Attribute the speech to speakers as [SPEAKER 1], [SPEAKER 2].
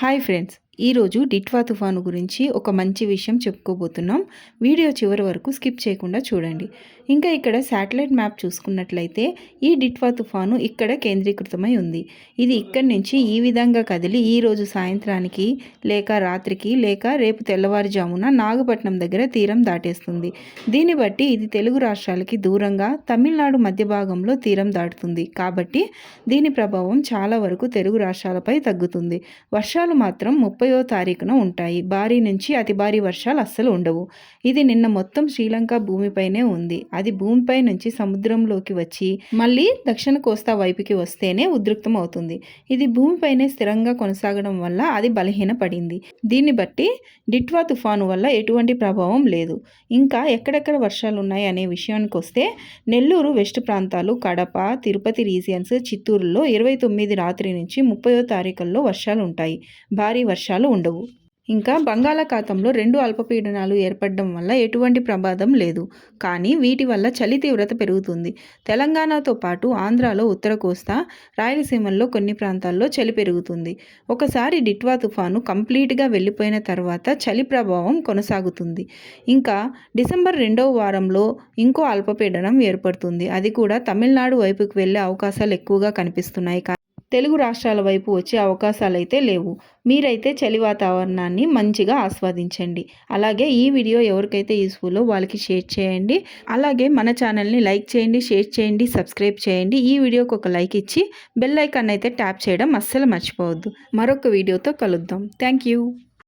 [SPEAKER 1] Hi friends, ఈరోజు డిట్వా తుఫాను గురించి ఒక మంచి విషయం చెప్పుకోబోతున్నాం. వీడియో చివరి వరకు స్కిప్ చేయకుండా చూడండి. ఇంకా ఇక్కడ శాటిలైట్ మ్యాప్ చూసుకున్నట్లయితే ఈ డిట్వా తుఫాను ఇక్కడ కేంద్రీకృతమై ఉంది. ఇది ఇక్కడి నుంచి ఈ విధంగా కదిలి ఈ రోజు సాయంత్రానికి లేక రాత్రికి లేక రేపు తెల్లవారుజామున నాగపట్నం దగ్గర తీరం దాటేస్తుంది. దీన్ని బట్టి ఇది తెలుగు రాష్ట్రాలకి దూరంగా తమిళనాడు మధ్య భాగంలో తీరం దాటుతుంది. కాబట్టి దీని ప్రభావం చాలా వరకు తెలుగు రాష్ట్రాలపై తగ్గుతుంది. వర్షాలు మాత్రం ముప్పై ముప్పయో తారీఖున ఉంటాయి. భారీ నుంచి అతి భారీ వర్షాలు అస్సలు ఉండవు. ఇది నిన్న మొత్తం శ్రీలంక భూమిపైనే ఉంది. అది భూమిపై నుంచి సముద్రంలోకి వచ్చి మళ్ళీ దక్షిణ కోస్తా వైపుకి వస్తేనే ఉద్రిక్తం అవుతుంది. ఇది భూమిపైనే స్థిరంగా కొనసాగడం వల్ల అది బలహీనపడింది. దీన్ని బట్టి డిట్వా తుఫాను వల్ల ఎటువంటి ప్రభావం లేదు. ఇంకా ఎక్కడెక్కడ వర్షాలు ఉన్నాయి అనే విషయానికి వస్తే నెల్లూరు వెస్ట్ ప్రాంతాలు కడప తిరుపతి రీజియన్స్ చిత్తూరులో ఇరవై తొమ్మిది రాత్రి నుంచి ముప్పయో తారీఖుల్లో వర్షాలు ఉంటాయి భారీ వర్షాలు ఉండవు. ఇంకా బంగాళాఖాతంలో రెండు అల్పపీడనాలు ఏర్పడడం వల్ల ఎటువంటి ప్రమాదం లేదు. కానీ వీటి వల్ల చలి తీవ్రత పెరుగుతుంది. తెలంగాణతో పాటు ఆంధ్రాలో ఉత్తర కోస్తా రాయలసీమల్లో కొన్ని ప్రాంతాల్లో చలి పెరుగుతుంది. ఒకసారి డిట్వా తుఫాను కంప్లీట్గా వెళ్ళిపోయిన తర్వాత చలి ప్రభావం కొనసాగుతుంది. ఇంకా డిసెంబర్ రెండవ వారంలో ఇంకో అల్పపీడనం ఏర్పడుతుంది. అది కూడా తమిళనాడు వైపుకు వెళ్ళే అవకాశాలు ఎక్కువగా కనిపిస్తున్నాయి. తెలుగు రాష్ట్రాల వైపు వచ్చే అవకాశాలు అయితే లేవు. మీరైతే చలి వాతావరణాన్ని మంచిగా ఆస్వాదించండి. అలాగే ఈ వీడియో ఎవరికైతే యూస్ఫుల్లో వాళ్ళకి షేర్ చేయండి. అలాగే మన ఛానల్ని లైక్ చేయండి షేర్ చేయండి సబ్స్క్రైబ్ చేయండి. ఈ వీడియోకి ఒక లైక్ ఇచ్చి బెల్ ఐకాన్ అయితే ట్యాప్ చేయడం అస్సలు మర్చిపోవద్దు. మరొక వీడియోతో కలుద్దాం. Thank you.